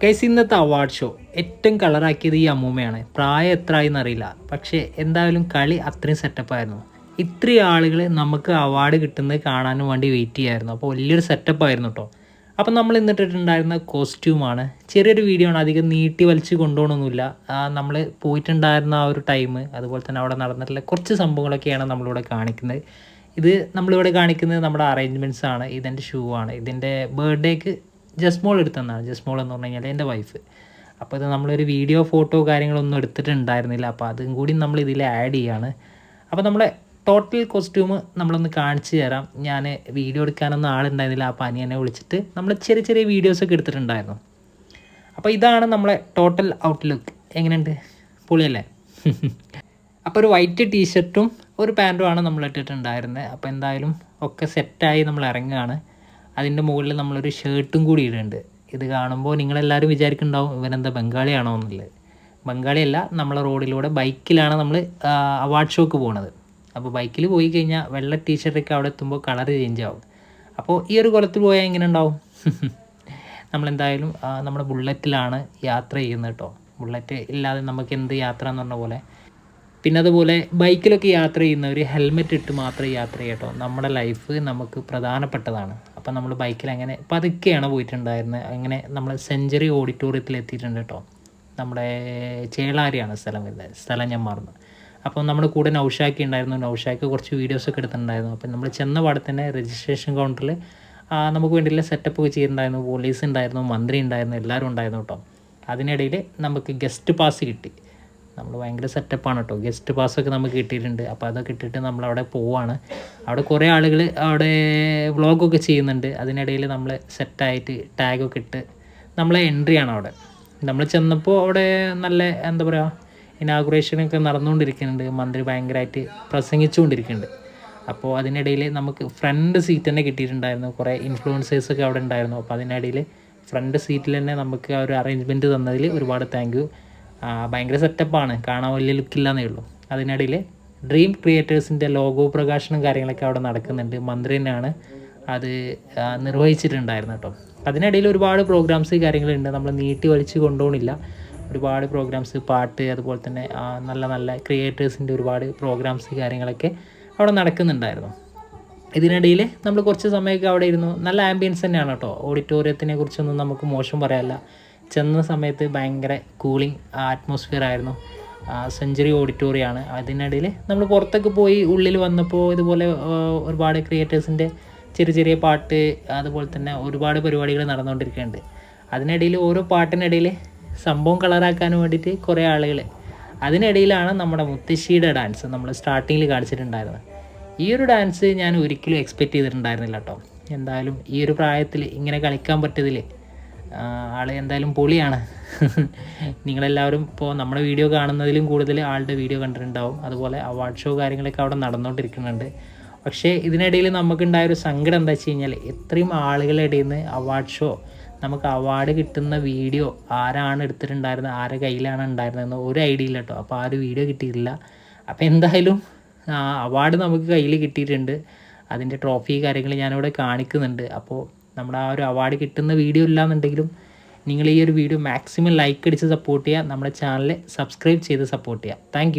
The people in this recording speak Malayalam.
ഗൈസ് ഇന്നത്തെ അവാർഡ് ഷോ ഏറ്റവും കളറാക്കിയത് ഈ അമ്മൂമ്മയാണ്. പ്രായം എത്ര ആയിന്ന് അറിയില്ല. പക്ഷേ എന്തായാലും കളി അത്രയും സെറ്റപ്പായിരുന്നു ഇത്രയും ആളുകൾ നമുക്ക് അവാർഡ് കിട്ടുന്നത് കാണാനും വേണ്ടി വെയിറ്റ് ചെയ്യായിരുന്നു. അപ്പോൾ വലിയൊരു സെറ്റപ്പ് ആയിരുന്നു കേട്ടോ അപ്പം നമ്മൾ ഇന്നിട്ടിട്ടുണ്ടായിരുന്ന കോസ്റ്റ്യൂമാണ് ചെറിയൊരു വീഡിയോ ആണ്. അധികം നീട്ടി വലിച്ച് കൊണ്ടുപോകണമൊന്നുമില്ല. നമ്മൾ പോയിട്ടുണ്ടായിരുന്ന ആ ഒരു ടൈം അതുപോലെ തന്നെ അവിടെ നടന്നിട്ടുള്ള കുറച്ച് സംഭവങ്ങളൊക്കെയാണ് നമ്മളിവിടെ കാണിക്കുന്നത്. ഇത് നമ്മളിവിടെ കാണിക്കുന്നത് നമ്മുടെ അറേഞ്ച്മെന്റ്സ് ആണ്. ഇതെന്റെ ഷൂ ആണ്. ഇതിന്റെ ബർത്ത്ഡേക്ക് ജസ്മോൾ എടുത്തതാണ്. ജസ്മോൾ എന്ന് പറഞ്ഞു കഴിഞ്ഞാൽ എന്റെ വൈഫ് അപ്പോൾ ഇത് നമ്മളൊരു വീഡിയോ ഫോട്ടോ കാര്യങ്ങളൊന്നും എടുത്തിട്ടുണ്ടായിരുന്നില്ല. അപ്പോൾ അതും കൂടി നമ്മൾ ഇതിൽ ആഡ് ചെയ്യാണ്. അപ്പോൾ നമ്മളെ ടോട്ടൽ കോസ്റ്റ്യൂം നമ്മളൊന്ന് കാണിച്ചു തരാം. ഞാൻ വീഡിയോ എടുക്കാനൊന്നും ആളുണ്ടായിരുന്നില്ല. അപ്പോൾ അനിയനെ വിളിച്ചിട്ട് നമ്മൾ ചെറിയ ചെറിയ വീഡിയോസൊക്കെ എടുത്തിട്ടുണ്ടായിരുന്നു. അപ്പോൾ ഇതാണ് നമ്മളെ ടോട്ടൽ ഔട്ട്ലുക്ക് എങ്ങനെയുണ്ട്? പൊളിയല്ലേ? അപ്പോൾ ഒരു വൈറ്റ് ടീഷർട്ടും ഒരു പാന്റുമാണ് നമ്മൾ ഇട്ടിട്ടുണ്ടായിരുന്നത് അപ്പോൾ എന്തായാലും ഒക്കെ സെറ്റായി നമ്മൾ ഇറങ്ങുകയാണ്. അതിന്റെ മുകളിൽ നമ്മളൊരു ഷർട്ടും കൂടി ഇടുന്നുണ്ട് ഇത് കാണുമ്പോൾ നിങ്ങളെല്ലാവരും വിചാരിക്കുന്നുണ്ടാവും ഇവനെന്താ ബംഗാളിയാണോ എന്നുള്ളത്. ബംഗാളിയല്ല നമ്മളെ റോഡിലൂടെ ബൈക്കിലാണ് നമ്മൾ അവാർഡ് ഷോക്ക് പോകുന്നത് അപ്പോൾ ബൈക്കിൽ പോയി കഴിഞ്ഞാൽ വെള്ള ടീഷർട്ടൊക്കെ അവിടെ എത്തുമ്പോൾ കളർ ചേഞ്ച് ആവും. അപ്പോൾ ഈ ഒരു കുളത്തിൽ പോയാൽ എങ്ങനെ ഉണ്ടാവും? നമ്മളെന്തായാലും നമ്മുടെ ബുള്ളറ്റിലാണ് യാത്ര ചെയ്യുന്നത് കേട്ടോ ബുള്ളറ്റ് ഇല്ലാതെ നമുക്ക് എന്ത് യാത്ര എന്ന് പറഞ്ഞ പോലെ. പിന്നെ അതുപോലെ ബൈക്കിലൊക്കെ യാത്ര ചെയ്യുന്നവർ ഹെൽമെറ്റ് ഇട്ട് മാത്രമേ യാത്ര ചെയ്യട്ടോ നമ്മുടെ ലൈഫ് നമുക്ക് പ്രധാനപ്പെട്ടതാണ്. അപ്പം നമ്മൾ ബൈക്കിൽ അങ്ങനെ പതുക്കെയാണ് പോയിട്ടുണ്ടായിരുന്നത് അങ്ങനെ നമ്മൾ സെഞ്ചുറി ഓഡിറ്റോറിയത്തിൽ എത്തിയിട്ടുണ്ട് കേട്ടോ നമ്മുടെ ചേളാരിയാണ് സ്ഥലം വരുന്നത്. സ്ഥലം ഞാൻ മറന്നു. അപ്പോൾ നമ്മുടെ കൂടെ നൗഷാക്കി ഉണ്ടായിരുന്നു. നൗഷാക്ക് കുറച്ച് വീഡിയോസൊക്കെ എടുത്തിട്ടുണ്ടായിരുന്നു. അപ്പം നമ്മൾ ചെന്ന പാടെ തന്നെ രജിസ്ട്രേഷൻ കൗണ്ടറിൽ നമുക്ക് വേണ്ടിയുള്ള സെറ്റപ്പ് ഒക്കെ ചെയ്തിട്ടുണ്ടായിരുന്നു. പോലീസ് ഉണ്ടായിരുന്നു മന്ത്രി ഉണ്ടായിരുന്നു എല്ലാവരും ഉണ്ടായിരുന്നു കേട്ടോ അതിനിടയിൽ നമുക്ക് ഗസ്റ്റ് പാസ് കിട്ടി. നമ്മൾ ഭയങ്കര സെറ്റപ്പാണ് കേട്ടോ ഗസ്റ്റ് പാസ്സൊക്കെ നമുക്ക് കിട്ടിയിട്ടുണ്ട്. അപ്പോൾ അതൊക്കെ ഇട്ടിട്ട് നമ്മൾ അവിടെ പോവാണ്. അവിടെ കുറേ ആളുകൾ അവിടെ വ്ളോഗൊക്കെ ചെയ്യുന്നുണ്ട്. അതിനിടയിൽ നമ്മൾ സെറ്റായിട്ട് ടാഗൊക്കെ ഇട്ട് നമ്മളെ ആണ് അവിടെ. നമ്മൾ ചെന്നപ്പോൾ അവിടെ നല്ല എന്താ പറയുക ഇനാഗുറേഷനൊക്കെ നടന്നുകൊണ്ടിരിക്കുന്നുണ്ട്. മന്ത്രി ഭയങ്കരമായിട്ട് പ്രസംഗിച്ചുകൊണ്ടിരിക്കുന്നുണ്ട്. അപ്പോൾ അതിനിടയിൽ നമുക്ക് ഫ്രണ്ട് സീറ്റ് തന്നെ കിട്ടിയിട്ടുണ്ടായിരുന്നു. കുറേ ഇൻഫ്ലുവൻസേഴ്സൊക്കെ അവിടെ ഉണ്ടായിരുന്നു. അപ്പോൾ അതിനിടയിൽ ഫ്രണ്ട് സീറ്റിൽ തന്നെ നമുക്ക് ആ ഒരു അറേഞ്ച്മെന്റ് തന്നതിൽ ഒരുപാട് താങ്ക് ഭയങ്കര സെറ്റപ്പാണ് കാണാൻ വലിയ ലുക്കില്ലാന്നേ ഉള്ളൂ. അതിനിടയിൽ ഡ്രീം ക്രിയേറ്റേഴ്സിന്റെ ലോഗോ പ്രകാശനം കാര്യങ്ങളൊക്കെ അവിടെ നടക്കുന്നുണ്ട്. മന്ത്രി തന്നെയാണ് അത് നിർവഹിച്ചിട്ടുണ്ടായിരുന്നു കേട്ടോ. അതിനിടയിൽ ഒരുപാട് പ്രോഗ്രാംസ് കാര്യങ്ങളുണ്ട്. നമ്മൾ നീട്ടി വലിച്ച് കൊണ്ടുപോകണില്ല. ഒരുപാട് പ്രോഗ്രാംസ് പാട്ട് അതുപോലെ തന്നെ നല്ല നല്ല ക്രിയേറ്റേഴ്സിന്റെ ഒരുപാട് പ്രോഗ്രാംസ് കാര്യങ്ങളൊക്കെ അവിടെ നടക്കുന്നുണ്ടായിരുന്നു. ഇതിനിടയിൽ നമ്മൾ കുറച്ച് സമയമൊക്കെ അവിടെ ഇരുന്നു. നല്ല ആംബിയൻസ് തന്നെയാണ് കേട്ടോ. ഓഡിറ്റോറിയത്തിനെ കുറിച്ചൊന്നും നമുക്ക് മോശം പറയാനില്ല. ചെന്ന സമയത്ത് ഭയങ്കര കൂളിംഗ് ആറ്റ്മോസ്ഫിയർ ആയിരുന്നു. സെഞ്ചുറി ഓഡിറ്റോറിയമാണ് അതിനിടയിൽ നമ്മൾ പുറത്തൊക്കെ പോയി ഉള്ളിൽ വന്നപ്പോൾ ഇതുപോലെ ഒരുപാട് ക്രിയേറ്റേഴ്സിന്റെ ചെറിയ ചെറിയ പാട്ട് അതുപോലെ തന്നെ ഒരുപാട് പരിപാടികൾ നടന്നുകൊണ്ടിരിക്കുന്നുണ്ട് അതിനിടയിൽ ഓരോ പാട്ടിനിടയിൽ സംഭവം കളറാക്കാൻ വേണ്ടിയിട്ട് കുറേ ആളുകൾ അതിനിടയിലാണ് നമ്മുടെ മുത്തശ്ശിയുടെ ഡാൻസ് നമ്മൾ സ്റ്റാർട്ടിങ്ങിൽ കാണിച്ചിട്ടുണ്ടായിരുന്നത്. ഈ ഒരു ഡാൻസ് ഞാൻ ഒരിക്കലും എക്സ്പെക്റ്റ് ചെയ്തിട്ടുണ്ടായിരുന്നില്ല കേട്ടോ എന്തായാലും ഈ ഒരു പ്രായത്തിൽ ഇങ്ങനെ കളിക്കാൻ പറ്റിയതിൽ ആൾ എന്തായാലും പൊളിയാണ്. നിങ്ങളെല്ലാവരും ഇപ്പോൾ നമ്മുടെ വീഡിയോ കാണുന്നതിലും കൂടുതൽ ആളുടെ വീഡിയോ കണ്ടിട്ടുണ്ടാവും. അതുപോലെ അവാർഡ് ഷോ കാര്യങ്ങളൊക്കെ അവിടെ നടന്നുകൊണ്ടിരിക്കുന്നുണ്ട് പക്ഷേ ഇതിനിടയിൽ നമുക്കുണ്ടായ ഒരു സങ്കടം എന്താ വെച്ച് കഴിഞ്ഞാൽ ഇത്രയും ആളുകളുടെ ഇടയിൽ നിന്ന് അവാർഡ് ഷോ നമുക്ക് അവാർഡ് കിട്ടുന്ന വീഡിയോ ആരാണ് എടുത്തിട്ടുണ്ടായിരുന്നത് ആരുടെ കയ്യിലാണ് ഉണ്ടായിരുന്നതെന്ന് ഒരു ഐഡിയ ഇല്ല കേട്ടോ. അപ്പോൾ ആ ഒരു വീഡിയോ കിട്ടിയിട്ടില്ല. അപ്പോൾ എന്തായാലും അവാർഡ് നമുക്ക് കയ്യിൽ കിട്ടിയിട്ടുണ്ട്. അതിന്റെ ട്രോഫി കാര്യങ്ങൾ ഞാനിവിടെ കാണിക്കുന്നുണ്ട്. അപ്പോൾ നമ്മുടെ ആ ഒരു അവാർഡ് കിട്ടുന്ന വീഡിയോ ഇല്ലാന്നുണ്ടെങ്കിലും നിങ്ങൾ ഈ ഒരു വീഡിയോ മാക്സിമം ലൈക്ക് അടിച്ച് സപ്പോർട്ട് ചെയ്യുക. നമ്മുടെ ചാനൽ സബ്സ്ക്രൈബ് ചെയ്ത് സപ്പോർട്ട് ചെയ്യുക. താങ്ക്